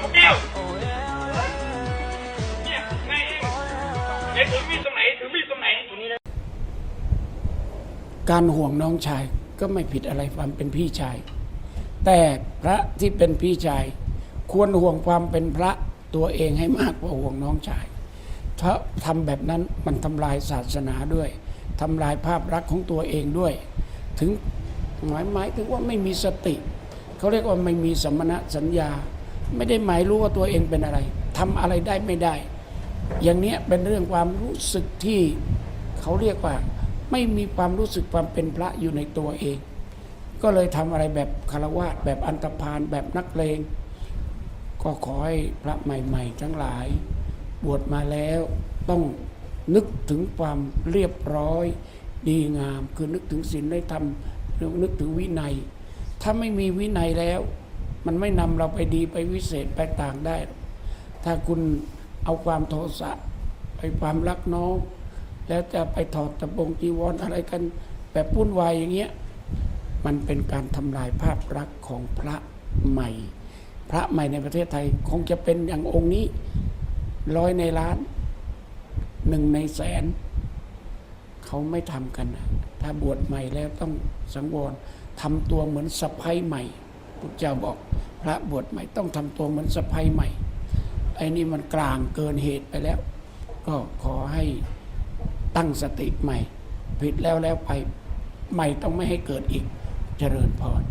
มแก้วเนี่ยไงเองถือมีดตรงไหนถือมีดตรงไหนการห่วงน้องชายก็ไม่ผิดอะไรความเป็นพี่ชาย แต่พระที่เป็นพี่ชาย ควรห่วงความเป็นพระตัวเองให้มากกว่าห่วงน้องชาย ถ้าทำแบบนั้นมันทำลายศาสนาด้วยทำลายภาพลักษณ์ของตัวเองด้วย ถึงหมายหมายถึงว่าไม่มีสติ เขาเรียกว่าไม่มีสมณะสัญญา ไม่ได้หมายรู้ว่าตัวเองเป็นอะไรทำอะไรได้ไม่ได้ อย่างเนี้ยเป็นเรื่องความรู้สึกที่เขาเรียกว่า ไม่มีความรู้สึกความเป็นพระอยู่ในตัวเอง ก็เลยทำอะไรแบบคารวะแบบอันตรพานแบบนักเลงก็ขอให้พระใหม่ ๆ ทั้งหลาย บวชมาแล้วต้องนึกถึงความเรียบร้อย ดีงาม คือนึกถึงศีลได้ทำนึกถึงวินัย ถ้าไม่มีวินัยแล้ว มันไม่นำเราไปดีไปวิเศษไปต่างได้ ถ้าคุณเอาความโทสะไปความรักน้อง แล้วจะไปถอดตะบงจีวรออะไรกัน แบบปุ้นวายอย่างเงี้ยมันเป็นการทำลายภาพลักษณ์ของพระใหม่ พระใหม่ในประเทศไทยคงจะเป็นอย่างองค์นี้ร้อยในล้านหนึ่งในแสน เขาไม่ทำกันนะถ้าบวชใหม่แล้วต้องสังวรทำตัวเหมือนสะพ้ยใหม่ พุทธเจ้าบอกพระบวชใหม่ต้องทำตัวเหมือนสะพายใหม่ไอ้นี่มันกลางเกินเหตุไปแล้ว ก็ขอให้ตั้งสติใหม่ ผิดแล้วแล้วไปใหม่ต้องไม่ให้เกิดอีกเจริญพร